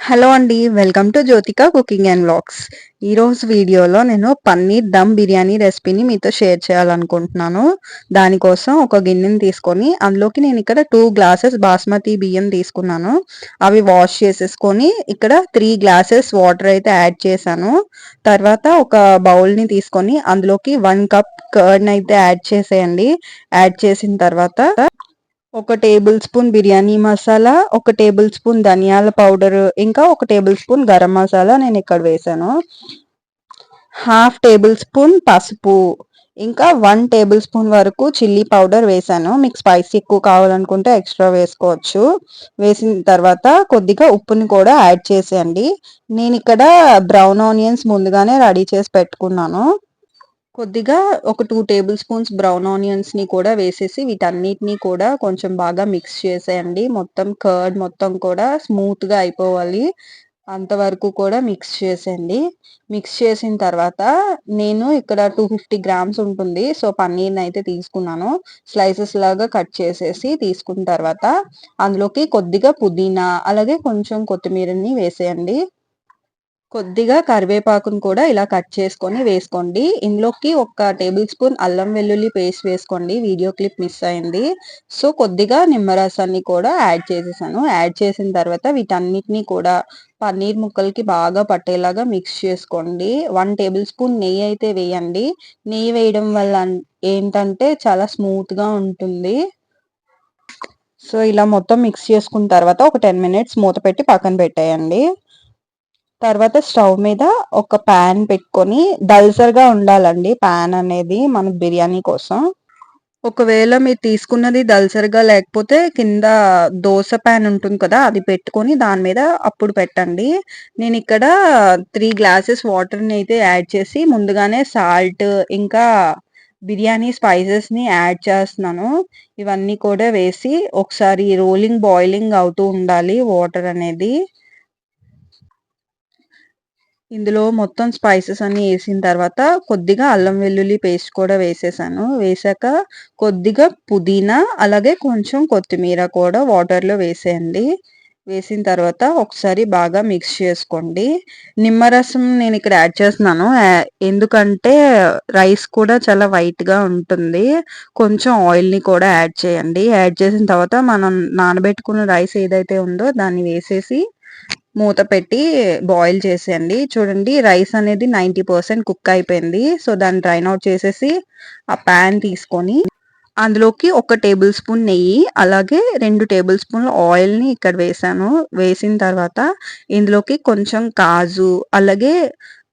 Hello అండి welcome to Jyothika cooking and vlogs. ఈరోజు వీడియోలో నేను పన్నీర్ దమ్ బిర్యానీ రెసిపీని మీతో షేర్ చేయాలనుకుంటున్నాను. దానికోసం ఒక గిన్నెని తీసుకొని అందులోకి నేను ఇక్కడ టూ గ్లాసెస్ బాస్మతి బియ్యం తీసుకున్నాను. అవి వాష్ చేసేసుకొని ఇక్కడ త్రీ గ్లాసెస్ వాటర్ అయితే యాడ్ చేశాను. తర్వాత ఒక బౌల్ని తీసుకొని అందులోకి వన్ కప్ కర్డ్ అయితే యాడ్ చేసేయండి. యాడ్ చేసిన తర్వాత ఒక టేబుల్ స్పూన్ బిర్యానీ మసాలా ఒక టేబుల్ స్పూన్ ధనియాల పౌడర్ ఇంకా ఒక టేబుల్ స్పూన్ గరం మసాలా నేను ఇక్కడ వేసాను. హాఫ్ టేబుల్ స్పూన్ పసుపు ఇంకా వన్ టేబుల్ స్పూన్ వరకు చిల్లీ పౌడర్ వేసాను. మీకు స్పైసీ ఎక్కువ కావాలనుకుంటే ఎక్స్ట్రా వేసుకోవచ్చు. వేసిన తర్వాత కొద్దిగా ఉప్పుని కూడా యాడ్ చేసేయండి. నేను ఇక్కడ బ్రౌన్ ఆనియన్స్ ముందుగానే రెడీ చేసి పెట్టుకున్నాను. కొద్దిగా ఒక టూ టేబుల్ స్పూన్స్ బ్రౌన్ ఆనియన్స్ని కూడా వేసేసి వీటన్నిటిని కూడా కొంచెం బాగా మిక్స్ చేసేయండి. మొత్తం కర్డ్ మొత్తం కూడా స్మూత్గా అయిపోవాలి. అంతవరకు కూడా మిక్స్ చేసేయండి. మిక్స్ చేసిన తర్వాత నేను ఇక్కడ టూ ఫిఫ్టీ గ్రామ్స్ ఉంటుంది. సో పన్నీర్ని అయితే తీసుకున్నాను. స్లైసెస్ లాగా కట్ చేసేసి తీసుకున్న తర్వాత అందులోకి కొద్దిగా పుదీనా అలాగే కొంచెం కొత్తిమీరని వేసేయండి. కొద్దిగా కరివేపాకును కూడా ఇలా కట్ చేసుకొని వేసుకోండి. ఇందులోకి ఒక టేబుల్ స్పూన్ అల్లం వెల్లుల్లి పేస్ట్ వేసుకోండి. వీడియో క్లిప్ మిస్ అయింది. సో కొద్దిగా నిమ్మరసాన్ని కూడా యాడ్ చేసేసాను. యాడ్ చేసిన తర్వాత వీటన్నిటిని కూడా పన్నీర్ ముక్కలకి బాగా పట్టేలాగా మిక్స్ చేసుకోండి. వన్ టేబుల్ స్పూన్ నెయ్యి అయితే వేయండి. నెయ్యి వేయడం వల్ల ఏంటంటే చాలా స్మూత్గా ఉంటుంది. సో ఇలా మొత్తం మిక్స్ చేసుకున్న తర్వాత ఒక టెన్ మినిట్స్ మూత పెట్టి పక్కన పెట్టేయండి. తర్వాత స్టవ్ మీద ఒక ప్యాన్ పెట్టుకొని దల్సర్గా ఉండాలండి. ప్యాన్ అనేది మనకు బిర్యానీ కోసం. ఒకవేళ మీరు తీసుకున్నది దల్సర్గా లేకపోతే కింద దోశ ప్యాన్ ఉంటుంది కదా అది పెట్టుకొని దాని మీద అప్పుడు పెట్టండి. నేను ఇక్కడ త్రీ గ్లాసెస్ వాటర్ని అయితే యాడ్ చేసి ముందుగానే సాల్ట్ ఇంకా బిర్యానీ స్పైసెస్ని యాడ్ చేస్తున్నాను. ఇవన్నీ కూడా వేసి ఒకసారి రోలింగ్ బాయిలింగ్ అవుతూ ఉండాలి వాటర్ అనేది. ఇందులో మొత్తం స్పైసెస్ అన్ని వేసిన తర్వాత కొద్దిగా అల్లం వెల్లుల్లి పేస్ట్ కూడా వేసేసాను. వేసాక కొద్దిగా పుదీనా అలాగే కొంచెం కొత్తిమీర కూడా వాటర్లో వేసేయండి. వేసిన తర్వాత ఒకసారి బాగా మిక్స్ చేసుకోండి. నిమ్మరసం నేను ఇక్కడ యాడ్ చేస్తున్నాను. ఎందుకంటే రైస్ కూడా చాలా వైట్గా ఉంటుంది. కొంచెం ఆయిల్ని కూడా యాడ్ చేయండి. యాడ్ చేసిన తర్వాత మనం నానబెట్టుకున్న రైస్ ఏదైతే ఉందో దాన్ని వేసేసి మూత పెట్టి బాయిల్ చేసేయండి. చూడండి రైస్ అనేది నైంటీ పర్సెంట్ కుక్ అయిపోయింది. సో దాన్ని డ్రైన్ అవుట్ చేసేసి ఆ ప్యాన్ తీసుకొని అందులోకి ఒక టేబుల్ స్పూన్ నెయ్యి అలాగే రెండు టేబుల్ స్పూన్ల ఆయిల్ని ఇక్కడ వేసాను. వేసిన తర్వాత ఇందులోకి కొంచెం కాజు అలాగే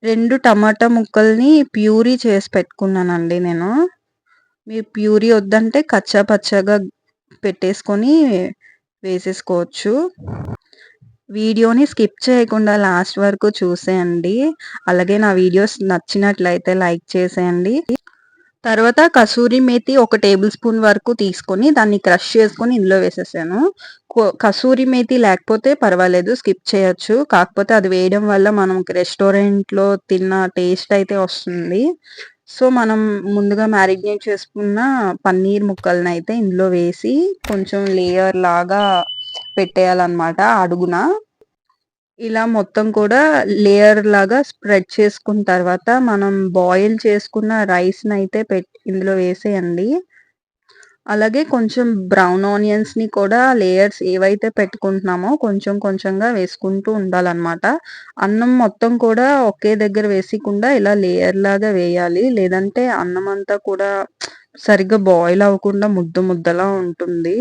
రెండు టమాటా ముక్కల్ని ప్యూరీ చేసి పెట్టుకున్నానండి నేను. మీరు ప్యూరీ వద్దంటే కచ్చా పచ్చగా పెట్టేసుకొని వేసేసుకోవచ్చు. వీడియోని స్కిప్ చేయకుండా లాస్ట్ వరకు చూసేయండి. అలాగే నా వీడియోస్ నచ్చినట్లయితే లైక్ చేసేయండి. తర్వాత కసూరి మేతి ఒక టేబుల్ స్పూన్ వరకు తీసుకొని దాన్ని క్రష్ చేసుకొని ఇందులో వేసేసాను. కసూరి మేతి లేకపోతే పర్వాలేదు స్కిప్ చేయొచ్చు. కాకపోతే అది వేయడం వల్ల మనం రెస్టారెంట్లో తిన్న టేస్ట్ అయితే వస్తుంది. సో మనం ముందుగా మ్యారినేట్ చేసుకున్న పన్నీర్ ముక్కలను అయితే ఇందులో వేసి కొంచెం లేయర్ లాగా పెట్టేయాలన్నమాట అడుగున. ఇలా మొత్తం కూడా లేయర్ లాగా స్ప్రెడ్ చేసుకున్న తర్వాత మనం బాయిల్ చేసుకున్న రైస్ని అయితే పెట్ ఇందులో వేసేయండి. అలాగే కొంచెం బ్రౌన్ ఆనియన్స్ని కూడా లేయర్స్ ఏవైతే పెట్టుకుంటున్నామో కొంచెం కొంచెంగా వేసుకుంటూ ఉండాలన్నమాట. అన్నం మొత్తం కూడా ఒకే దగ్గర వేసకుండా ఇలా లేయర్ లాగా వేయాలి. లేదంటే అన్నం అంతా కూడా సరిగ్గా బాయిల్ అవ్వకుండా ముద్ద ముద్దలా ఉంటుంది.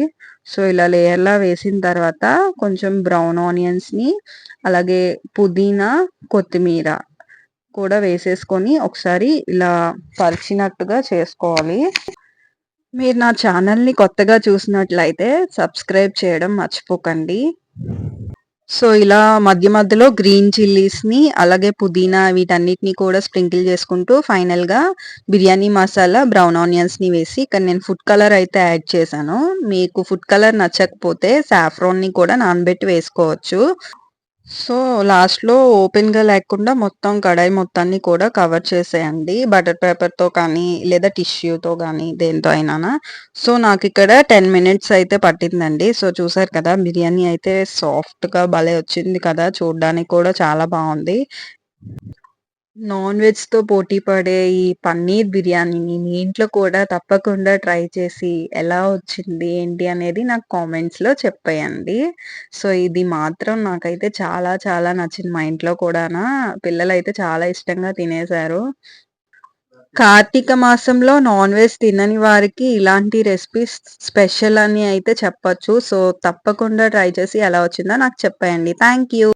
సో ఇలా లేయర్లా వేసిన తర్వాత కొంచెం బ్రౌన్ ఆనియన్స్ని అలాగే పుదీనా కొత్తిమీర కూడా వేసేసుకొని ఒకసారి ఇలా పరిచినట్టుగా చేసుకోవాలి. మీరు నా ఛానల్ని కొత్తగా చూసినట్లయితే సబ్స్క్రైబ్ చేయడం మర్చిపోకండి. సో ఇలా మధ్య మధ్యలో గ్రీన్ చిల్లీస్ని అలాగే పుదీనా వీటన్నిటిని కూడా స్ప్రింకిల్ చేసుకుంటూ ఫైనల్గా బిర్యానీ మసాలా బ్రౌన్ ఆనియన్స్ని వేసి ఇక్కడ నేను ఫుడ్ కలర్ అయితే యాడ్ చేశాను. మీకు ఫుడ్ కలర్ నచ్చకపోతే సాఫ్రాన్ని కూడా నానబెట్టి వేసుకోవచ్చు. సో, లాస్ట్‌లో ఓపెన్‌గా లేకుండా మొత్తం కడాయి మొత్తాన్ని కూడా కవర్ చేసేయండి. బటర్ పేపర్‌తో కానీ, లేదా టిష్యూతో కానీ దేనితో అయినా సో, నాకు ఇక్కడ టెన్ మినిట్స్ అయితే పట్టిందండి. సో, చూసారు కదా! బిర్యానీ అయితే సాఫ్ట్‌గా భలే వచ్చింది కదా! చూడడానికి కూడా చాలా బాగుంది నాన్ వెజ్‌తో పోటీ పడే ఈ పన్నీర్ బిర్యానీని మీ ఇంట్లో కూడా తప్పకుండా ట్రై చేసి ఎలా వచ్చింది, ఏంటి అనేది నాకు కామెంట్స్‌లో చెప్పేయండి. సో, ఇది మాత్రం నాకైతే చాలా చాలా నచ్చింది. మా ఇంట్లో కూడానా పిల్లలైతే చాలా ఇష్టంగా తినేశారు. కార్తీక మాసంలో నాన్ వెజ్ తినని వారికి ఇలాంటి రెసిపీస్ స్పెషల్ అని అయితే చెప్పొచ్చు. సో, తప్పకుండా ట్రై చేసి ఎలా వచ్చిందో నాకు చెప్పేయండి. Thank you.